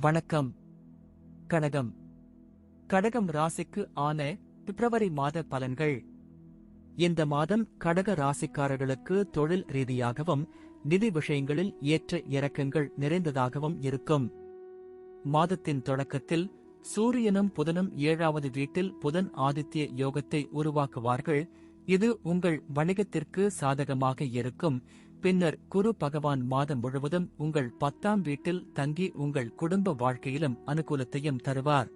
வணக்கம். கடகம் கடகம் ராசிக்கு ஆன பிப்ரவரி மாத பலன்கள். இந்த மாதம் கடக ராசிக்காரர்களுக்கு தொழில் ரீதியாகவும் நிதி விஷயங்களில் ஏற்ற இறக்கங்கள் நிறைந்ததாகவும் இருக்கும். மாதத்தின் தொடக்கத்தில் சூரியனும் புதனும் ஏழாவது வீட்டில் புதன் ஆதித்ய யோகத்தை உருவாக்குவார்கள். இது உங்கள் வணிகத்திற்கு சாதகமாக இருக்கும். பின்னர் குரு பகவான் மாதம் முழுவதும் உங்கள் பத்தாம் வீட்டில் தங்கி உங்கள் குடும்ப வாழ்க்கையிலும் அனுகூலத்தையும் தருவார்.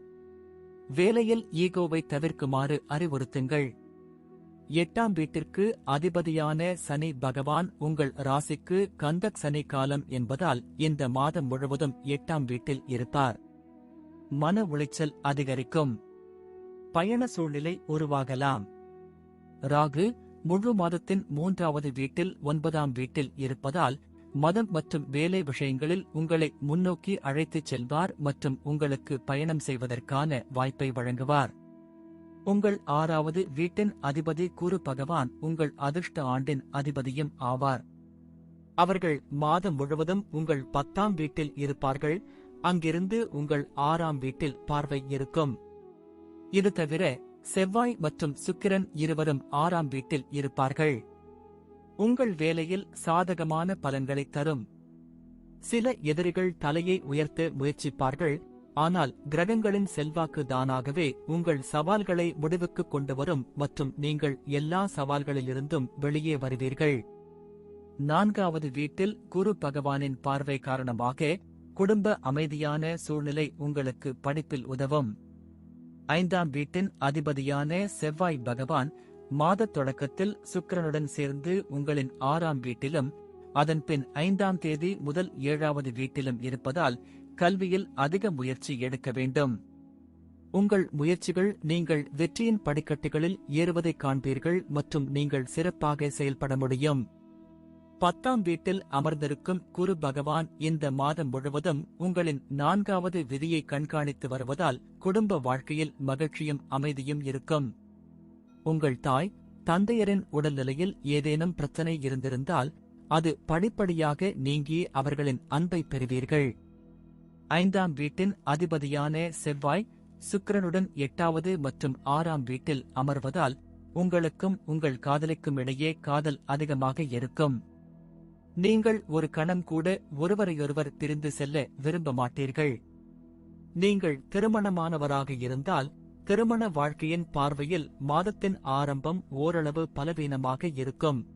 வேலையில் ஈகோவை தவிர்க்குமாறு அறிவுறுத்துங்கள். எட்டாம் வீட்டிற்கு அதிபதியான சனி பகவான் உங்கள் ராசிக்கு கந்தக் சனி காலம் என்பதால் இந்த மாதம் முழுவதும் எட்டாம் வீட்டில் இருப்பார். மன உளைச்சல் அதிகரிக்கும். பயண சூழ்நிலை உருவாகலாம். ராகு முழு மாதத்தின் மூன்றாவது வீட்டில் ஒன்பதாம் வீட்டில் இருப்பதால் மதம் மற்றும் வேலை விஷயங்களில் உங்களை முன்னோக்கி அழைத்துச் செல்வார் மற்றும் உங்களுக்கு பயணம் செய்வதற்கான வாய்ப்பை வழங்குவார். உங்கள் ஆறாவது வீட்டின் அதிபதி குரு பகவான் உங்கள் அதிர்ஷ்ட ஆண்டின் அதிபதியும் ஆவார். அவர்கள் மாதம் முழுவதும் உங்கள் பத்தாம் வீட்டில் இருப்பார்கள் அங்கிருந்து உங்கள் ஆறாம் வீட்டில் பார்வை இருக்கும். இது தவிர செவ்வாய் மற்றும் சுக்கிரன் இருவரும் ஆறாம் வீட்டில் இருப்பார்கள். உங்கள் வேலையில் சாதகமான பலன்களை தரும். சில எதிரிகள் தலையை உயர்த்த முயற்சிப்பார்கள். ஆனால் கிரகங்களின் செல்வாக்கு தானாகவே உங்கள் சவால்களை முடிவுக்கு கொண்டு வரும் மற்றும் நீங்கள் எல்லா சவால்களிலிருந்தும் வெளியே வருவீர்கள். நான்காவது வீட்டில் குரு பகவானின் பார்வை காரணமாக குடும்ப அமைதியான சூழ்நிலை உங்களுக்கு படிப்பில் உதவும். ஐந்தாம் வீட்டின் அதிபதியான செவ்வாய் பகவான் மாதத் தொடக்கத்தில் சுக்கிரனுடன் சேர்ந்து உங்களின் ஆறாம் வீட்டிலும் அதன்பின் ஐந்தாம் தேதி முதல் ஏழாவது வீட்டிலும் இருப்பதால் கல்வியில் அதிக முயற்சி எடுக்க வேண்டும். உங்கள் முயற்சிகள் நீங்கள் வெற்றியின் படிக்கட்டுகளில் ஏறுவதைக் காண்பீர்கள் மற்றும் நீங்கள் சிறப்பாக செயல்பட முடியும். பத்தாம் வீட்டில் அமர்ந்திருக்கும் குரு பகவான் இந்த மாதம் முழுவதும் உங்களின் நான்காவது விதியை கண்காணித்து வருவதால் குடும்ப வாழ்க்கையில் மகிழ்ச்சியும் அமைதியும் இருக்கும். உங்கள் தாய் தந்தையரின் உடல்நிலையில் ஏதேனும் பிரச்சனை இருந்திருந்தால் அது படிப்படியாக நீங்கி அவர்களின் அன்பை பெறுவீர்கள். ஐந்தாம் வீட்டின் அதிபதியான செவ்வாய் சுக்கிரனுடன் எட்டாவது மற்றும் ஆறாம் வீட்டில் அமர்வதால் உங்களுக்கும் உங்கள் காதலிக்கும் இடையே காதல் அதிகமாக இருக்கும். நீங்கள் ஒரு கணம் கூட ஒருவரையொருவர் பிரிந்து செல்ல விரும்ப மாட்டீர்கள் நீங்கள் திருமணமானவராக இருந்தால் திருமண வாழ்க்கையின் பார்வையில் மாதத்தின் ஆரம்பம் ஓரளவு பலவீனமாக இருக்கும்.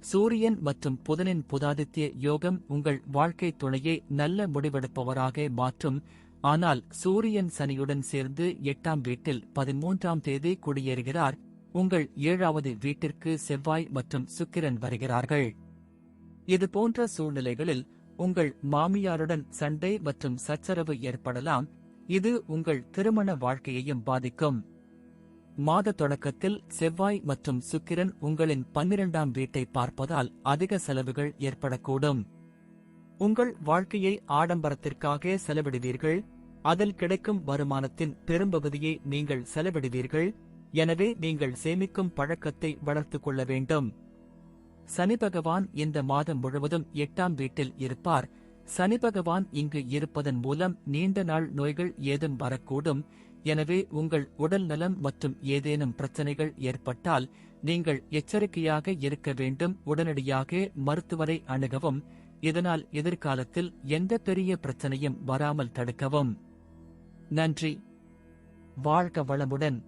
சூரியன் மற்றும் புதனின் புதாதித்ய யோகம் உங்கள் வாழ்க்கை துணையை நல்ல முடிவெடுப்பவராக மாற்றும். ஆனால் சூரியன் சனியுடன் சேர்ந்து எட்டாம் வீட்டில் பதிமூன்றாம் தேதி குடியேறுகிறார். உங்கள் ஏழாவது வீட்டிற்கு செவ்வாய் மற்றும் சுக்கிரன் வருகிறார்கள். இது போன்ற சூழ்நிலைகளில் உங்கள் மாமியாருடன் சண்டை மற்றும் சச்சரவு ஏற்படலாம். இது உங்கள் திருமண வாழ்க்கையையும் பாதிக்கும். மாத தொடக்கத்தில் செவ்வாய் மற்றும் சுக்கிரன் உங்களின் பன்னிரண்டாம் வீட்டை பார்ப்பதால் அதிக செலவுகள் ஏற்படக்கூடும். உங்கள் வாழ்க்கையை ஆடம்பரத்திற்காக செலவிடுவீர்கள். அதில் கிடைக்கும் வருமானத்தின் பெரும்பகுதியை நீங்கள் செலவிடுவீர்கள். எனவே நீங்கள் சேமிக்கும் பழக்கத்தை வளர்த்துக் கொள்ள வேண்டும். சனி பகவான் இந்த மாதம் முழுவதும் எட்டாம் வீட்டில் இருப்பார். சனி பகவான் இங்கு இருப்பதன் மூலம் நீண்ட நாள் நோய்கள் ஏதும் வரக்கூடும். எனவே உங்கள் உடல் நலம் மற்றும் ஏதேனும் பிரச்சனைகள் ஏற்பட்டால் நீங்கள் எச்சரிக்கையாக இருக்க வேண்டும். உடனடியாக மருத்துவரை அணுகவும். இதனால் எதிர்காலத்தில் எந்த பெரிய பிரச்சனையும் வராமல் தடுக்கவும். நன்றி. வாழ்க வளமுடன்.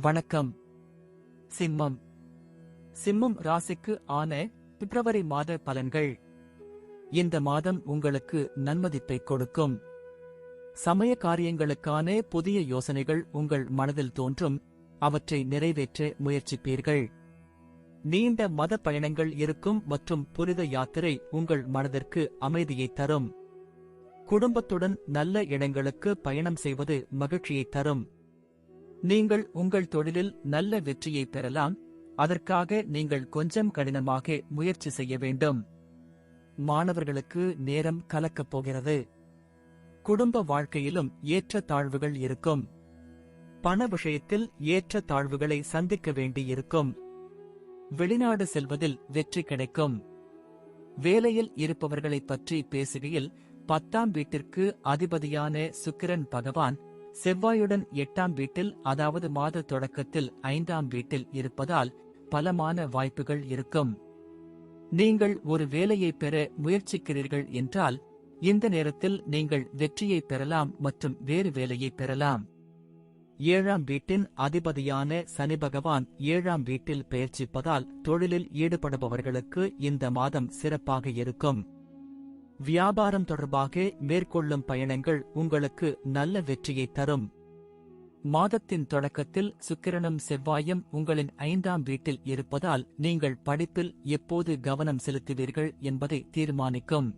வணக்கம். சிம்மம். சிம்மம் ராசிக்கு ஆன பிப்ரவரி மாத பலன்கள். இந்த மாதம் உங்களுக்கு நன்மதிப்பை கொடுக்கும். சமய காரியங்களுக்கான புதிய யோசனைகள் உங்கள் மனதில் தோன்றும். அவற்றை நிறைவேற்ற முயற்சிப்பீர்கள். நீண்ட மத பயணங்கள் இருக்கும் மற்றும் புனித யாத்திரை உங்கள் மனதிற்கு அமைதியை தரும். குடும்பத்துடன் நல்ல இடங்களுக்கு பயணம் செய்வது மகிழ்ச்சியை தரும். நீங்கள் உங்கள் தொழிலில் நல்ல வெற்றியை பெறலாம். அதற்காக நீங்கள் கொஞ்சம் கடினமாக முயற்சி செய்ய வேண்டும். மாணவர்களுக்கு நேரம் கலக்கப் போகிறது. குடும்ப வாழ்க்கையிலும் ஏற்ற தாழ்வுகள் இருக்கும். பண விஷயத்தில் ஏற்ற தாழ்வுகளை சந்திக்க வேண்டியிருக்கும். வெளிநாடு செல்வதில் வெற்றி கிடைக்கும். வேலையில் இருப்பவர்களைப் பற்றி பேசுகையில் பத்தாம் வீட்டிற்கு அதிபதியான சுக்கிரன் பகவான் செவ்வாயுடன் எட்டாம் வீட்டில் அதாவது மாத தொடக்கத்தில் ஐந்தாம் வீட்டில் இருப்பதால் பலமான வாய்ப்புகள் இருக்கும். நீங்கள் ஒரு வேலையை பெற முயற்சிக்கிறீர்கள் என்றால் இந்த நேரத்தில் நீங்கள் வெற்றியை பெறலாம் மற்றும் வேறு வேலையை பெறலாம். ஏழாம் வீட்டின் அதிபதியான சனி பகவான் ஏழாம் வீட்டில் பெயர்ச்சிப்பதால் தொழிலில் ஈடுபடுபவர்களுக்கு இந்த மாதம் சிறப்பாக இருக்கும். வியாபாரம் தொடர்பாக மேற்கொள்ளும் பயணங்கள் உங்களுக்கு நல்ல வெற்றியை தரும். மாதத்தின் தொடக்கத்தில் சுக்கிரனும் செவ்வாயும் உங்களின் ஐந்தாம் வீட்டில் இருப்பதால் நீங்கள் படிப்பில் எப்போது கவனம் செலுத்துவீர்கள் என்பதை தீர்மானிக்கும்.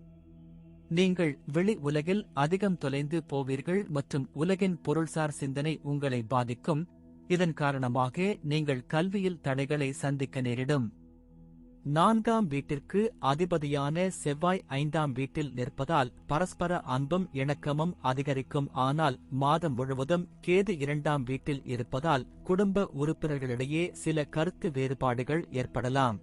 நீங்கள் வெளி உலகில் அதிகம் தொலைந்து போவீர்கள் மற்றும் உலகின் பொருள்சார் சிந்தனை உங்களை பாதிக்கும். இதன் காரணமாக நீங்கள் கல்வியில் தடைகளை சந்திக்க நேரிடும். நான்காம் வீட்டிற்கு அதிபதியான செவ்வாய் ஐந்தாம் வீட்டில் நிற்பதால் பரஸ்பர அன்பும் இணக்கமும் அதிகரிக்கும். ஆனால் மாதம் முழுவதும் கேது இரண்டாம் வீட்டில் இருப்பதால் குடும்ப உறுப்பினர்களிடையே சில கருத்து வேறுபாடுகள் ஏற்படலாம்.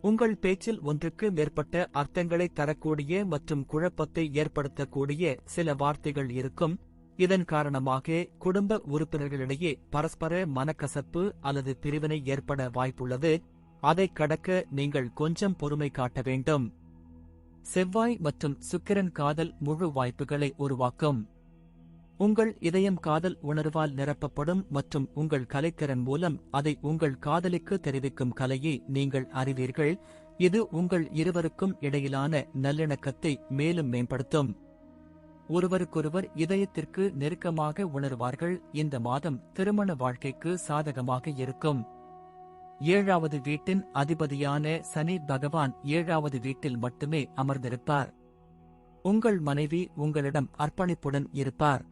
உங்கள் பேச்சில் ஒன்றுக்கு மேற்பட்ட அர்த்தங்களை தரக்கூடிய மற்றும் குழப்பத்தை ஏற்படுத்தக்கூடிய சில வார்த்தைகள் இருக்கும். இதன் காரணமாக குடும்ப உறுப்பினர்களிடையே பரஸ்பர மனக்கசப்பு அல்லது பிரிவினை ஏற்பட வாய்ப்புள்ளது. அதை கடக்க நீங்கள் கொஞ்சம் பொறுமை காட்ட வேண்டும். செவ்வாய் மற்றும் சுக்கிரன் காதல் முழு வாய்ப்புகளை உருவாக்கும். உங்கள் இதயம் காதல் உணர்வால் நிரப்பப்படும் மற்றும் உங்கள் கலைத்திறன் மூலம் அதை உங்கள் காதலிக்கு தெரிவிக்கும் கலையை நீங்கள் அறிவீர்கள். இது உங்கள் இருவருக்கும் இடையிலான நல்லிணக்கத்தை மேலும் மேம்படுத்தும். ஒருவருக்கொருவர் இதயத்திற்கு நெருக்கமாக உணர்வார்கள். இந்த மாதம் திருமண வாழ்க்கைக்கு சாதகமாக இருக்கும். ஏழாவது வீட்டின் அதிபதியான சனி பகவான் ஏழாவது வீட்டில் மட்டுமே அமர்ந்திருப்பார். உங்கள் மனைவி உங்களிடம் அர்ப்பணிப்புடன் இருப்பார்.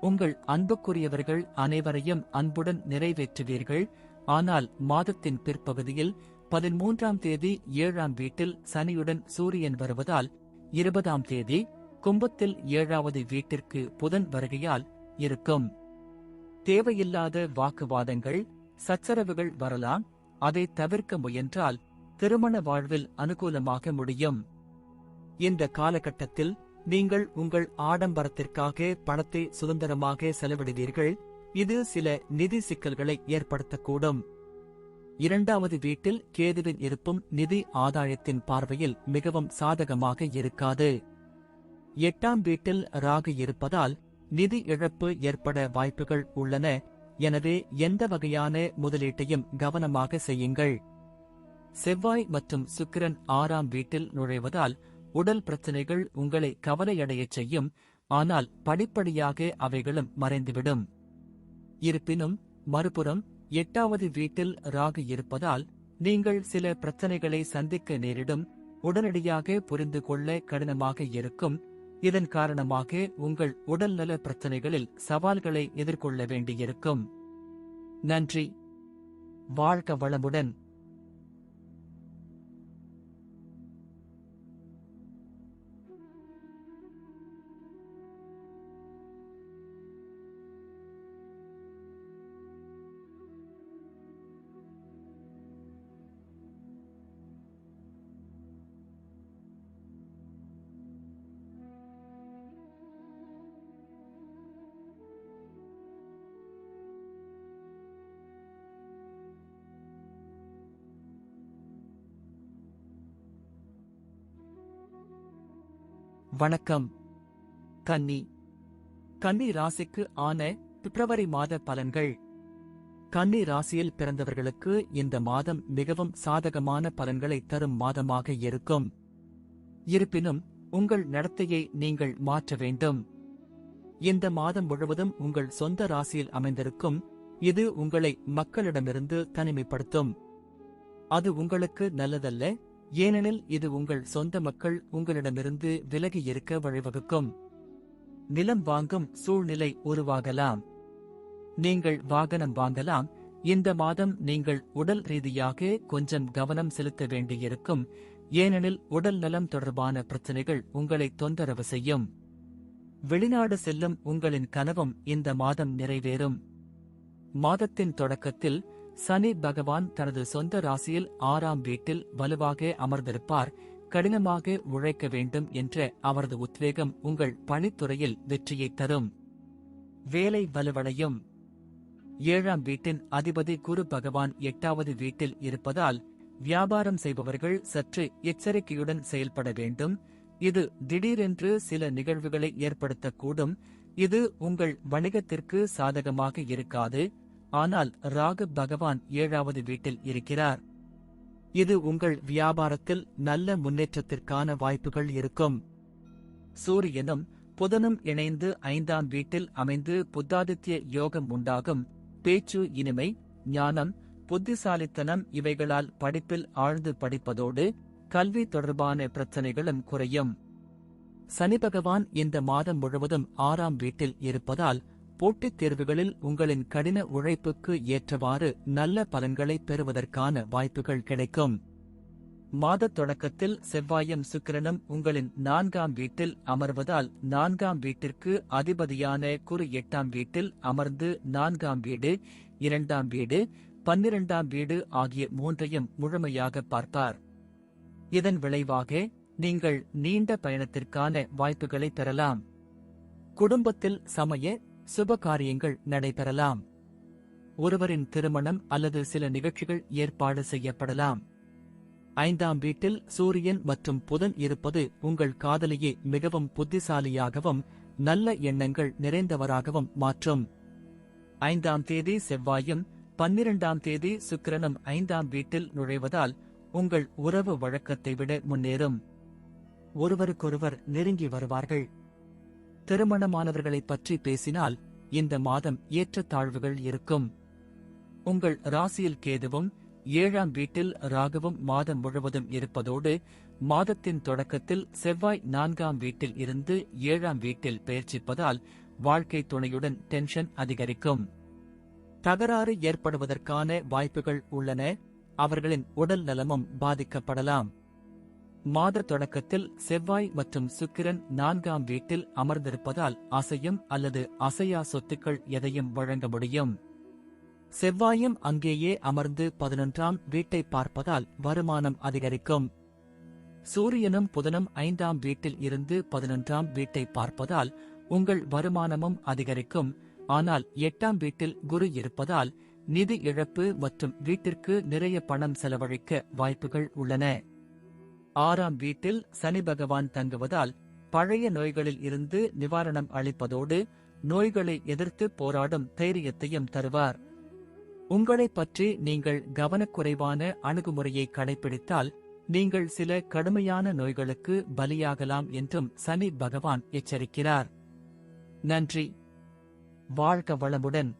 உங்கள் அன்புக்குரியவர்கள் அனைவரையும் அன்புடன் நிறைவேற்றுவீர்கள். ஆனால் மாதத்தின் பிற்பகுதியில் பதிமூன்றாம் தேதி ஏழாம் வீட்டில் சனியுடன் சூரியன் வருவதால் இருபதாம் தேதி கும்பத்தில் ஏழாவது வீட்டிற்கு புதன் வருகையால் இருக்கும். தேவையில்லாத வாக்குவாதங்கள் சச்சரவுகள் வரலாம் அதை தவிர்க்க முயன்றால் திருமண வாழ்வில் அனுகூலமாக முடியும். இந்த காலகட்டத்தில் நீங்கள் உங்கள் ஆடம்பரத்திற்காக பணத்தை சுதந்திரமாக செலவிடுவீர்கள் இது சில நிதி சிக்கல்களை ஏற்படுத்தக்கூடும். இரண்டாவது வீட்டில் கேதுவின் இருப்பும் நிதி ஆதாயத்தின் பார்வையில் மிகவும் சாதகமாக இருக்காது. எட்டாம் வீட்டில் ராகு இருப்பதால் நிதி இழப்பு ஏற்பட வாய்ப்புகள் உள்ளன எனவே எந்த வகையான முதலீட்டையும் கவனமாக செய்யுங்கள். செவ்வாய் மற்றும் சுக்கிரன் ஆறாம் வீட்டில் நுழைவதால் உடல் பிரச்சனைகள் உங்களை கவலையடையச் செய்யும். ஆனால் படிப்படியாக அவைகளும் மறைந்துவிடும். இருப்பினும் மறுபுறம் எட்டாவது வீட்டில் ராகு இருப்பதால் நீங்கள் சில பிரச்சனைகளை சந்திக்க நேரிடும். உடனடியாக புரிந்து கொள்ள கடினமாக இருக்கும். இதன் காரணமாக உங்கள் உடல்நல பிரச்சனைகளில் சவால்களை எதிர்கொள்ள வேண்டியிருக்கும். நன்றி. வாழ்க வளமுடன். வணக்கம். கன்னி. கன்னி ராசிக்கு ஆன பிப்ரவரி மாத பலன்கள். கன்னி ராசியில் பிறந்தவர்களுக்கு இந்த மாதம் மிகவும் சாதகமான பலன்களை தரும் மாதமாக இருக்கும். இருப்பினும் உங்கள் நடத்தையை நீங்கள் மாற்ற வேண்டும். இந்த மாதம் முழுவதும் உங்கள் சொந்த ராசியில் அமைந்திருக்கும் இது உங்களை மக்களிடமிருந்து தனிமைப்படுத்தும். அது உங்களுக்கு நல்லதல்ல ஏனெனில் இது உங்கள் சொந்த மக்கள் உங்களிடமிருந்து விலகி இருக்க வழிவகுக்கும். நிலம் வாங்கும் சூழ்நிலை உருவாகலாம். நீங்கள் வாகனம் வாங்கலாம். இந்த மாதம் நீங்கள் உடல் ரீதியாக கொஞ்சம் கவனம் செலுத்த வேண்டியிருக்கும். ஏனெனில் உடல் நலம் தொடர்பான பிரச்சனைகள் உங்களை தொந்தரவு செய்யும். வெளிநாடு செல்லும் உங்களின் கனவும் இந்த மாதம் நிறைவேறும். மாதத்தின் தொடக்கத்தில் சனி பகவான் தனது சொந்த ராசியில் ஆறாம் வீட்டில் வலுவாக அமர்ந்திருப்பார். கடினமாக உழைக்க வேண்டும் என்ற அவரது உத்வேகம் உங்கள் பணித்துறையில் வெற்றியை தரும். வேலை வலுவடையும். ஏழாம் வீட்டின் அதிபதி குரு பகவான் எட்டாவது வீட்டில் இருப்பதால் வியாபாரம் செய்பவர்கள் சற்று எச்சரிக்கையுடன் செயல்பட வேண்டும். இது திடீரென்று சில நிகழ்வுகளை ஏற்படுத்தக்கூடும். இது உங்கள் வணிகத்திற்கு சாதகமாக இருக்காது. ஆனால் ராகு பகவான் ஏழாவது வீட்டில் இருக்கிறார். இது உங்கள் வியாபாரத்தில் நல்ல முன்னேற்றத்திற்கான வாய்ப்புகள் இருக்கும். சூரியனும் புதனும் இணைந்து ஐந்தாம் வீட்டில் அமைந்து புத்தாதித்ய யோகம் உண்டாகும். பேச்சு இனிமை ஞானம் புத்திசாலித்தனம் இவைகளால் படிப்பில் ஆழ்ந்து படிப்பதோடு கல்வி தொடர்பான பிரச்சனைகளும் குறையும். சனி பகவான் இந்த மாதம் முழுவதும் ஆறாம் வீட்டில் இருப்பதால் போட்டித் தேர்வுகளில் உங்களின் கடின உழைப்புக்கு ஏற்றவாறு நல்ல பலன்களை பெறுவதற்கான வாய்ப்புகள் கிடைக்கும். மாதத் தொடக்கத்தில் செவ்வாயும் சுக்கிரனும் உங்களின் நான்காம் வீட்டில் அமர்வதால் நான்காம் வீட்டிற்கு அதிபதியான குரு எட்டாம் வீட்டில் அமர்ந்து நான்காம் வீடு இரண்டாம் வீடு பன்னிரண்டாம் வீடு ஆகிய மூன்றையும் முழுமையாக பார்ப்பார். இதன் விளைவாக நீங்கள் நீண்ட பயணத்திற்கான வாய்ப்புகளை பெறலாம். குடும்பத்தில் சமய சுப காரியங்கள் நடைபெறலாம். ஒருவரின் திருமணம் அல்லது சில நிகழ்ச்சிகள் ஏற்பாடு செய்யப்படலாம். ஐந்தாம் வீட்டில் சூரியன் மற்றும் புதன் இருப்பது உங்கள் காதலியை மிகவும் புத்திசாலியாகவும் நல்ல எண்ணங்கள் நிறைந்தவராகவும் மாற்றும். ஐந்தாம் தேதி செவ்வாயும் பன்னிரண்டாம் தேதி சுக்கிரனும் ஐந்தாம் வீட்டில் நுழைவதால் உங்கள் உறவு வழக்கத்தை விட முன்னேறும். ஒருவருக்கொருவர் நெருங்கி வருவார்கள். திருமணமானவர்களை பற்றி பேசினால் இந்த மாதம் ஏற்றத்தாழ்வுகள் இருக்கும். உங்கள் ராசியில் கேதுவும் ஏழாம் வீட்டில் ராகுவும் மாதம் முழுவதும் இருப்பதோடு மாதத்தின் தொடக்கத்தில் செவ்வாய் நான்காம் வீட்டில் இருந்து ஏழாம் வீட்டில் பெயர்ச்சிப்பதால் வாழ்க்கை துணையுடன் டென்ஷன் அதிகரிக்கும். தகராறு ஏற்படுவதற்கான வாய்ப்புகள் உள்ளன. அவர்களின் உடல் நலமும் பாதிக்கப்படலாம். மாத தொடக்கத்தில் செவ்வாய் மற்றும் சுக்கிரன் நான்காம் வீட்டில் அமர்ந்திருப்பதால் அசையும் அல்லது அசையா சொத்துக்கள் எதையும் வழங்க முடியும். செவ்வாயும் அங்கேயே அமர்ந்து பதினொன்றாம் வீட்டை பார்ப்பதால் வருமானம் அதிகரிக்கும். சூரியனும் புதனும் ஐந்தாம் வீட்டில் இருந்து பதினொன்றாம் வீட்டை பார்ப்பதால் உங்கள் வருமானமும் அதிகரிக்கும். ஆனால் எட்டாம் வீட்டில் குரு இருப்பதால் நிதி இழப்பு மற்றும் வீட்டிற்கு நிறைய பணம் செலவழிக்க வாய்ப்புகள் உள்ளன. ஆறாம் வீட்டில் சனி பகவான் தங்குவதால் பழைய நோய்களில் இருந்து நிவாரணம் அளிப்பதோடு நோய்களை எதிர்த்து போராடும் தைரியத்தையும் தருவார். உங்களைப் பற்றி நீங்கள் கவனக்குறைவான அணுகுமுறையை கடைபிடித்தால் நீங்கள் சில கடுமையான நோய்களுக்கு பலியாகலாம் என்றும் சனி பகவான் எச்சரிக்கிறார். நன்றி. வாழ்க வளமுடன்.